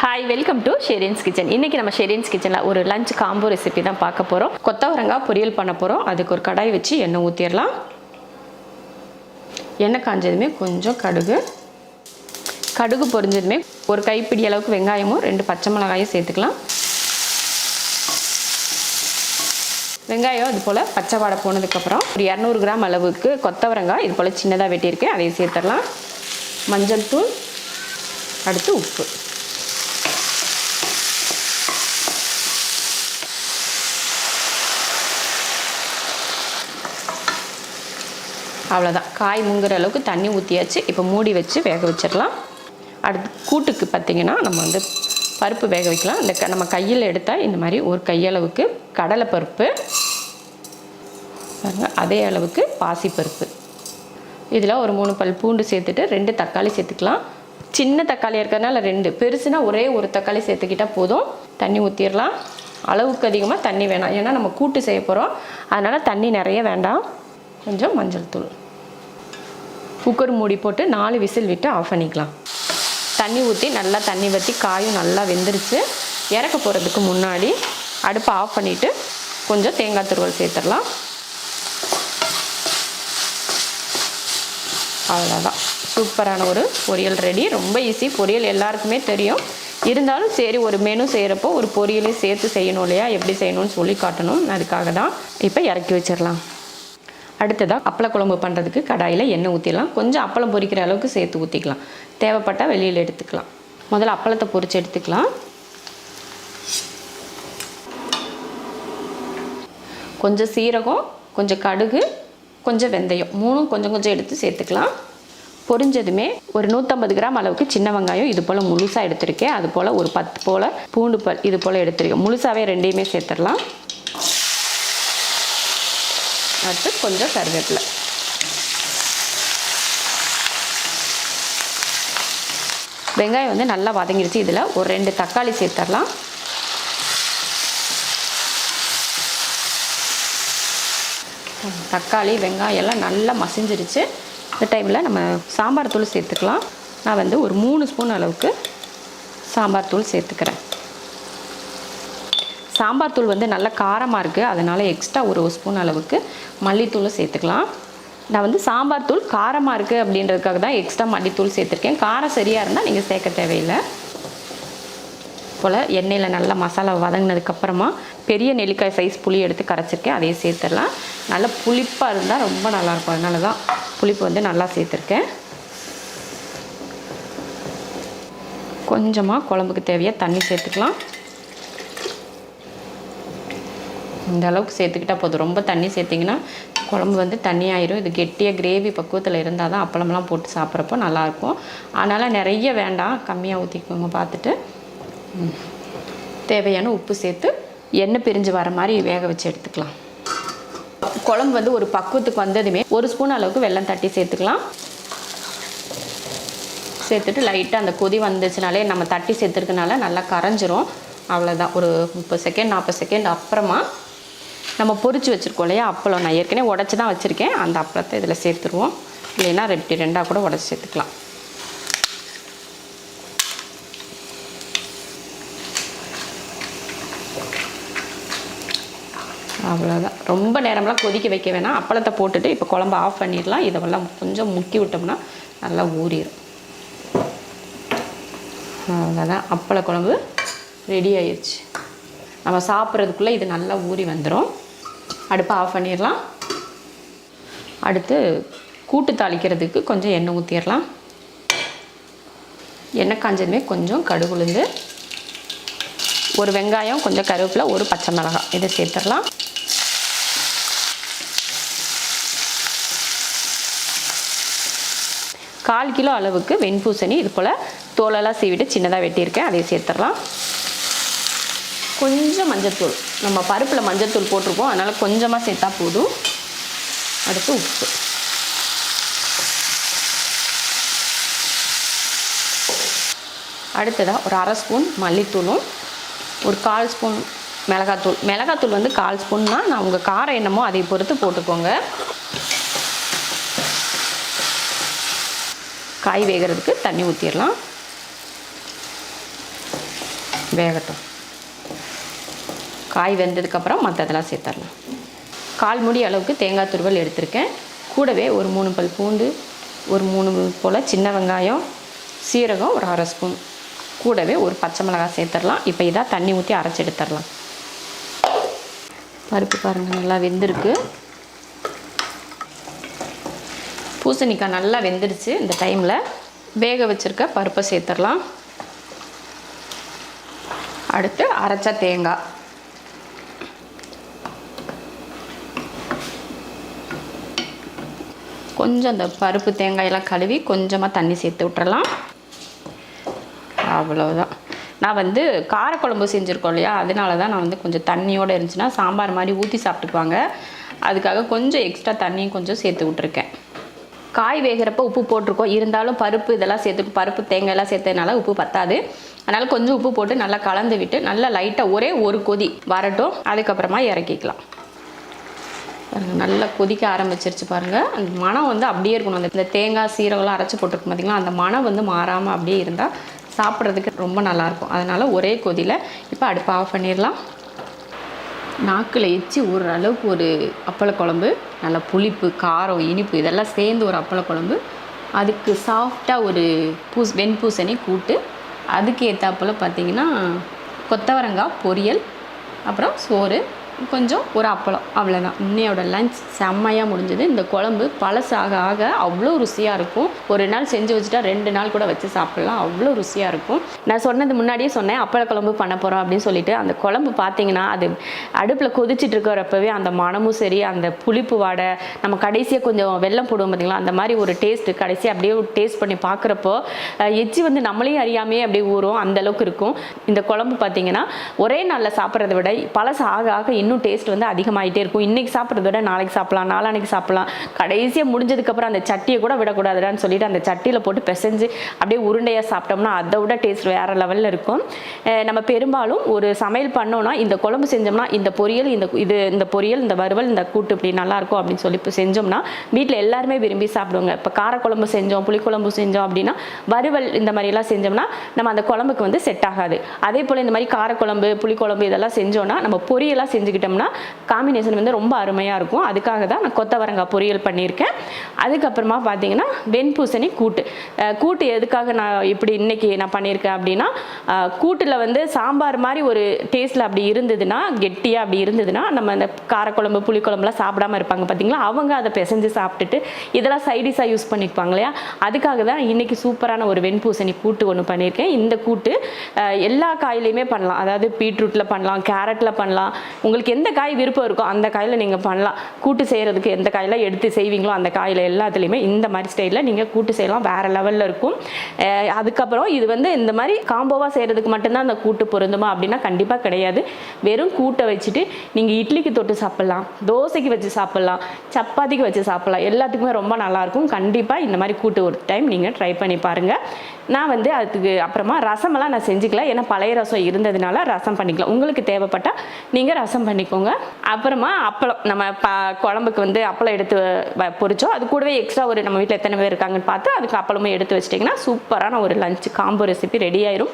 Hi welcome to Sherin's kitchen இன்னைக்கு நம்ம ஷெரின்ஸ் கிச்சனில் ஒரு லஞ்ச் காம்போ ரெசிபி தான் பார்க்க போகிறோம் கொத்தவரங்காய் பொரியல் பண்ண போகிறோம் அதுக்கு ஒரு கடாய் வச்சு எண்ணெய் ஊற்றிடலாம் எண்ணெய் காஞ்சதுமே கொஞ்சம் கடுகு. கடுகு பொரிஞ்சதுமே ஒரு கைப்பிடி அளவுக்கு வெங்காயமும் ரெண்டு பச்சை மிளகாயும் சேர்த்துக்கலாம். வெங்காயம் இது போல் பச்சை வாடை போனதுக்கப்புறம் ஒரு இரநூறு கிராம் அளவுக்கு கொத்தவரங்காய் இது போல் சின்னதாக வெட்டியிருக்கேன். அதையும் சேர்த்துடலாம். மஞ்சள் தூள் அடுத்து உப்பு. அவ்வளோதான் காய் முங்குற அளவுக்கு தண்ணி ஊற்றியாச்சு இப்போ மூடி வச்சு வேக வச்சிடலாம். அடுத்து கூட்டுக்கு பார்த்திங்கன்னா நம்ம வந்து பருப்பு வேக வைக்கலாம். இந்த க நம்ம கையில் எடுத்தால் இந்த மாதிரி ஒரு கையளவுக்கு கடலைப்பருப்பு பாருங்கள் அதே அளவுக்கு பாசிப்பருப்பு. இதில் ஒரு மூணு பல் பூண்டு சேர்த்துட்டு ரெண்டு தக்காளி சேர்த்துக்கலாம். சின்ன தக்காளி இருக்கிறதுனால ரெண்டு. பெருசுனா ஒரே ஒரு தக்காளி சேர்த்துக்கிட்டால் போதும். தண்ணி ஊற்றிடலாம் அளவுக்கு அதிகமாக தண்ணி வேணாம். ஏன்னா நம்ம கூட்டு செய்ய போகிறோம் அதனால் தண்ணி நிறைய வேண்டாம். கொஞ்சம் மஞ்சள் தூள். குக்கர் மூடி போட்டு நாலு விசில் விட்டு ஆஃப் பண்ணிக்கலாம். தண்ணி ஊற்றி நல்லா தண்ணி வற்றி காயும் நல்லா வெந்துருச்சு. இறக்க போகிறதுக்கு முன்னாடி அடுப்பை ஆஃப் பண்ணிவிட்டு கொஞ்சம் தேங்காய் துருவல் சேர்த்துடலாம். அவ்வளோதான் சூப்பரான ஒரு பொரியல் ரெடி. ரொம்ப ஈஸி பொரியல் எல்லாருக்குமே தெரியும். இருந்தாலும் சரி ஒரு மெனு செய்கிறப்போ ஒரு பொரியலையும் சேர்த்து செய்யணும் இல்லையா? எப்படி செய்யணும்னு சொல்லி காட்டணும். அதுக்காக தான் இப்போ இறக்கி வச்சிடலாம். அடுத்ததாக அப்பள குழம்பு பண்ணுறதுக்கு கடாயில் எண்ணெய் ஊற்றிடலாம் கொஞ்சம் அப்பளம் பொரிக்கிற அளவுக்கு சேர்த்து ஊற்றிக்கலாம் தேவைப்பட்டால் வெளியில் எடுத்துக்கலாம். முதல்ல அப்பளத்தை பொரித்து எடுத்துக்கலாம். கொஞ்சம் சீரகம் கொஞ்சம் கடுகு கொஞ்சம் வெந்தயம் மூணும் கொஞ்சம் கொஞ்சம் எடுத்து சேர்த்துக்கலாம். பொரிஞ்சதுமே ஒரு நூற்றம்பது கிராம் அளவுக்கு சின்ன வெங்காயம் இது போல் முழுசாக எடுத்திருக்கேன். அது போல் ஒரு பத்து போல் பூண்டு பல் இது போல் எடுத்திருக்கேன். முழுசாகவே ரெண்டையுமே சேர்த்துடலாம். அடுத்து கொஞ்சம் கருவேப்பிலை. வெங்காயம் வந்து நல்லா வதங்கிடுச்சு இதில் ஒரு ரெண்டு தக்காளி சேர்த்துடலாம் தக்காளி வெங்காயம் எல்லாம் நல்லா மசிஞ்சிருச்சு. இந்த டைமில் நம்ம சாம்பார் தூள் சேர்த்துக்கலாம். நான் வந்து ஒரு மூணு ஸ்பூன் அளவுக்கு சாம்பார் தூள் சேர்த்துக்கிறேன். சாம்பார் தூள் வந்து நல்ல காரமாக இருக்குது அதனால் எக்ஸ்ட்ரா ஒரு ஸ்பூன் அளவுக்கு மல்லித்தூளும் சேர்த்துக்கலாம். நான் வந்து சாம்பார் தூள் காரமாக இருக்குது அப்படின்றதுக்காக தான் எக்ஸ்ட்ரா மல்லித்தூள் சேர்த்துருக்கேன். காரம் சரியாக இருந்தால் நீங்கள் சேர்க்க தேவையில்லை. போல் எண்ணெயில் நல்லா மசாலா வதங்கினதுக்கப்புறமா பெரிய நெல்லிக்காய் சைஸ் புளி எடுத்து கரைச்சிருக்கேன். அதையும் சேர்த்துடலாம். நல்லா புளிப்பாக இருந்தால் ரொம்ப நல்லாயிருக்கும் அதனால தான் புளிப்பு வந்து நல்லா சேர்த்துருக்கேன். கொஞ்சமாக குழம்புக்கு தேவையாக தண்ணி சேர்த்துக்கலாம். இந்த அளவுக்கு சேர்த்துக்கிட்டா போதும். ரொம்ப தண்ணி சேர்த்திங்கன்னா குழம்பு வந்து தண்ணியாயிரும் இது கெட்டியாக கிரேவி பக்குவத்தில் இருந்தால் தான் அப்பளம்லாம் போட்டு சாப்பிட்றப்போ நல்லாயிருக்கும். அதனால் நிறைய வேண்டாம். கம்மியாக ஊற்றிக்கோங்க பார்த்துட்டு. தேவையான உப்பு சேர்த்து எண்ணெய் பிரிஞ்சு வர மாதிரி வேக வச்சு எடுத்துக்கலாம். குழம்பு வந்து ஒரு பக்குவத்துக்கு வந்ததுமே ஒரு ஸ்பூன் அளவுக்கு வெள்ளம் தட்டி சேர்த்துக்கலாம். சேர்த்துட்டு லைட்டாக அந்த கொதி வந்துச்சுனாலே நம்ம தட்டி சேர்த்துருக்கனால நல்லா கரைஞ்சிரும். அவ்வளோதான் ஒரு முப்பது செகண்ட் நாற்பது செகண்ட் அப்புறமா நம்ம பொரிச்சு வச்சுருக்கோம் இல்லையா? அப்பளம் நான் ஏற்கனவே உடச்சி தான் வச்சுருக்கேன். அந்த அப்பளத்தை இதில் சேர்த்துருவோம். இல்லைன்னா ரெண்டு ரெண்டாக கூட உடச்சி சேர்த்துக்கலாம். அவ்வளோதான் ரொம்ப நேரம்லாம் கொதிக்க வைக்க வேணாம். அப்பளத்தை போட்டுட்டு இப்போ குழம்பு ஆஃப் பண்ணிடலாம். இதெல்லாம் கொஞ்சம் முக்கி விட்டோம்னா நல்லா ஊறிடும் அவ்வளோதான் அப்பள குழம்பு ரெடி ஆயிடுச்சு நம்ம சாப்பிட்றதுக்குள்ளே இது நல்லா ஊறி வந்துடும் அடுப்பை ஆஃப் பண்ணிடலாம். அடுத்து கூட்டு தாளிக்கிறதுக்கு கொஞ்சம் எண்ணெய் ஊற்றிடலாம் எண்ணெய் காஞ்சதுமே கொஞ்சம் கடுகு உளுந்து. ஒரு வெங்காயம் கொஞ்சம் கருவேப்பிலை ஒரு பச்சை மிளகாய். இதை சேர்த்துடலாம். கால் கிலோ அளவுக்கு வெண்பூசணி இது போல் தோலெல்லாம் சீவிட்டு சின்னதாக வெட்டியிருக்கேன். அதை சேர்த்துடலாம். கொஞ்சம் மஞ்சத்தூள். நம்ம பருப்பில் மஞ்சத்தூள் போட்டிருக்கோம் அதனால் கொஞ்சமாக சேர்த்தா போதும். அடுத்து உப்பு. அடுத்ததாக ஒரு அரை ஸ்பூன் மல்லித்தூளும் ஒரு கால் ஸ்பூன் மிளகாத்தூள். மிளகாத்தூள் வந்து கால் ஸ்பூன்னா நான் உங்கள் காரம் என்னமோ அதை பொறுத்து போட்டுக்கோங்க. காய் வேகிறதுக்கு தண்ணி ஊற்றிடலாம் வேகட்டும். காய் வெந்ததுக்கப்புறம் மற்றதெல்லாம் சேர்த்துடலாம். கால் முடி அளவுக்கு தேங்காய் துருவல் எடுத்திருக்கேன். கூடவே ஒரு மூணு பல் பூண்டு ஒரு மூணு போல் சின்ன வெங்காயம் சீரகம் ஒரு அரை ஸ்பூன். கூடவே ஒரு பச்சை மிளகாய் சேர்த்துடலாம். இப்போ இதாக தண்ணி ஊற்றி அரைச்சி எடுத்துடலாம். பருப்பு பாருங்கள் நல்லா வெந்திருக்கு. பூசணிக்காய் நல்லா வெந்துடுச்சு இந்த டைமில். வேக வச்சுருக்க பருப்பை சேர்த்துடலாம். அடுத்து அரைச்ச தேங்காய். கொஞ்சம் அந்த பருப்பு தேங்காயெல்லாம் கழுவி கொஞ்சமாக தண்ணி சேர்த்து விட்டுறலாம். அவ்வளோதான் நான் வந்து காரக்குழம்பு செஞ்சுருக்கோம் இல்லையா? அதனால தான் நான் வந்து கொஞ்சம் தண்ணியோடு இருந்துச்சுன்னா சாம்பார் மாதிரி ஊற்றி சாப்பிட்டுக்குவாங்க. அதுக்காக கொஞ்சம் எக்ஸ்ட்ரா தண்ணியும் கொஞ்சம் சேர்த்து விட்ருக்கேன் காய் வேகிறப்ப உப்பு போட்டிருக்கோம். இருந்தாலும் பருப்பு இதெல்லாம் சேர்த்து பருப்பு தேங்காயெல்லாம் சேர்த்ததுனால உப்பு பத்தாது. அதனால் கொஞ்சம் உப்பு போட்டு நல்லா கலந்து விட்டு நல்லா லைட்டாக ஒரே ஒரு கொதி வரட்டும். அதுக்கப்புறமா இறக்கிக்கலாம். பாருங்கள் நல்லா கொதிக்க ஆரம்பிச்சிருச்சு பாருங்கள் அந்த மனம் வந்து அப்படியே இருக்கணும். அந்த இந்த தேங்காய் சீரகம்லாம் அரைச்சி போட்டிருக்கும் பார்த்தீங்களா அந்த மனம் வந்து மாறாமல் அப்படியே இருந்தால் சாப்பிட்றதுக்கு ரொம்ப நல்லாயிருக்கும் அதனால் ஒரே கொதியில் இப்போ அடுப்பை ஆஃப் பண்ணிடலாம். நாக்கில் எச்சி ஒரு அளவுக்கு ஒரு அப்பள குழம்பு நல்ல புளிப்பு காரம் இனிப்பு இதெல்லாம் சேர்ந்து ஒரு அப்பள குழம்பு அதுக்கு சாஃப்டாக ஒரு பூஸ் வெண்பூசணி கூட்டு. அதுக்கு ஏற்றாப்புல பார்த்தீங்கன்னா கொத்தவரங்காய் பொரியல் அப்புறம் சோறு கொஞ்சம் ஒரு அப்பளம். அவ்வளோதான் இன்னையோட லஞ்ச் செம்மையாக முடிஞ்சது. இந்த குழம்பு பழசாக ஆக அவ்வளோ ருசியாக இருக்கும். ஒரு நாள் செஞ்சு வச்சுட்டா ரெண்டு நாள் கூட வச்சு சாப்பிட்லாம். அவ்வளோ ருசியாக இருக்கும். நான் சொன்னது முன்னாடியே சொன்னேன். அப்பள குழம்பு பண்ண போகிறோம் அப்படின்னு சொல்லிட்டு. அந்த குழம்பு பார்த்தீங்கன்னா அது அடுப்பில் கொதிச்சிட்டு இருக்கிறப்பவே அந்த மணமும் சரி அந்த புளிப்பு வாடை நம்ம கடைசியாக கொஞ்சம் வெல்லம் போடுவோம் பார்த்தீங்களா அந்த மாதிரி ஒரு டேஸ்ட்டு கடைசியாக அப்படியே டேஸ்ட் பண்ணி பார்க்குறப்போ எச்சி வந்து நம்மளையும் அறியாமையே அப்படியே ஊறும். அந்த அளவுக்கு இருக்கும். இந்த குழம்பு பார்த்தீங்கன்னா ஒரே நாளில் சாப்பிட்றத விட பழசாக ஆக ஆக இன்னும் டேஸ்ட் வந்து அதிகமாகிட்டே இருக்கும். இன்றைக்கி சாப்பிட்றத விட நாளைக்கு சாப்பிட்லாம் நாளான்னைக்கு சாப்பிட்லாம். கடைசியாக முடிஞ்சதுக்கப்புறம் அந்த சட்டியை கூட விடக்கூடாதுடான்னு சொல்லிட்டு அந்த சட்டியில் போட்டு பிசைஞ்சு அப்படியே உருண்டையாக சாப்பிட்டோம்னா அதை விட டேஸ்ட் வேறு லெவலில் இருக்கும். நம்ம பெரும்பாலும் ஒரு சமையல் பண்ணோன்னா இந்த குழம்பு செஞ்சோம்னா இந்த பொரியல் இந்த இது இந்த பொரியல் இந்த வறுவல் இந்த கூட்டு இப்படி நல்லாயிருக்கும் அப்படின்னு சொல்லி இப்போ செஞ்சோம்னா வீட்டில் எல்லாருமே விரும்பி சாப்பிடுவாங்க. இப்போ காரக்குழம்பு செஞ்சோம் புளிக்குழம்பு செஞ்சோம் அப்படின்னா வறுவல் இந்த மாதிரிலாம் செஞ்சோம்னா நம்ம அந்த குழம்புக்கு வந்து செட் ஆகாது. அதே போல் இந்த மாதிரி காரக்குழம்பு புளிக்குழம்பு இதெல்லாம் செஞ்சோம்னா நம்ம பொரியலாக செஞ்சுக்கிட்டோம்னா காம்பினேஷன் வந்து ரொம்ப அருமையாக இருக்கும். அதுக்காக தான் நான் கொத்தவரங்காய் பொரியல் பண்ணியிருக்கேன். அதுக்கப்புறமா பார்த்தீங்கன்னா வெண்பூசணி கூட்டு. கூட்டு எதுக்காக நான் இப்படி இன்னைக்கு நான் பண்ணியிருக்கேன் அப்படின்னா கூட்டில் வந்து சாம்பார் மாதிரி ஒரு டேஸ்ட்டில் அப்படி இருந்ததுன்னா கெட்டியாக அப்படி இருந்ததுன்னா நம்ம அந்த காரக்குழம்பு புளிக்குழம்புலாம் சாப்பிடாம இருப்பாங்க பார்த்தீங்களா? அவங்க அதை பிசைஞ்சு சாப்பிட்டுட்டு இதெல்லாம் சைடிஷாக யூஸ் பண்ணிப்பாங்க இல்லையா? அதுக்காக தான் இன்னைக்கு சூப்பரான ஒரு வெண்பூசணி கூட்டு ஒன்று பண்ணியிருக்கேன். இந்த கூட்டு எல்லா காயிலையுமே பண்ணலாம். அதாவது பீட்ரூட்டில் பண்ணலாம் கேரட்டில் பண்ணலாம். உங்களுக்கு எந்த காய் விருப்பம் இருக்கோ அந்த காயில் நீங்கள் பண்ணலாம். கூட்டு செய்கிறதுக்கு எந்த காயில் எடுத்து செய்வீங்களோ அந்த காயில் எல்லாத்துலேயுமே இந்த மாதிரி ஸ்டைலில் நீங்கள் கூட்டு செய்யலாம். வேறு லெவலில் இருக்கும். அதுக்கப்புறம் இது வந்து இந்த மாதிரி காம்போவாக செய்கிறதுக்கு மட்டும்தான் அந்த கூட்டு பொருந்துமா அப்படின்னா கண்டிப்பாக கிடையாது. வெறும் கூட்டை வச்சுட்டு நீங்கள் இட்லிக்கு தொட்டு சாப்பிட்லாம் தோசைக்கு வச்சு சாப்பிட்லாம் சப்பாத்திக்கு வச்சு சாப்பிட்லாம். எல்லாத்துக்குமே ரொம்ப நல்லாயிருக்கும் கண்டிப்பாக இந்த மாதிரி கூட்டு ஒரு டைம் நீங்கள் ட்ரை பண்ணி பாருங்கள் நான் வந்து அதுக்கு அப்புறமா ரசமெல்லாம் நான் செஞ்சுக்கல. ஏன்னா பழைய ரசம் இருந்ததுனால ரசம் பண்ணிக்கலாம். உங்களுக்கு தேவைப்பட்டால் நீங்கள் ரசம் பண்ணிக்கோங்க. அப்புறமா அப்பளம் நம்ம ப குழம்புக்கு வந்து அப்பளம் எடுத்து வ- பொரிச்சோம். அது கூடவே எக்ஸ்ட்ரா ஒரு நம்ம வீட்டில் எத்தனை பேர் இருக்காங்கன்னு பார்த்து அதுக்கு அப்பளமும் எடுத்து வச்சிட்டிங்கன்னா சூப்பரான ஒரு லஞ்ச் காம்போ ரெசிபி ரெடி ஆயிரும்.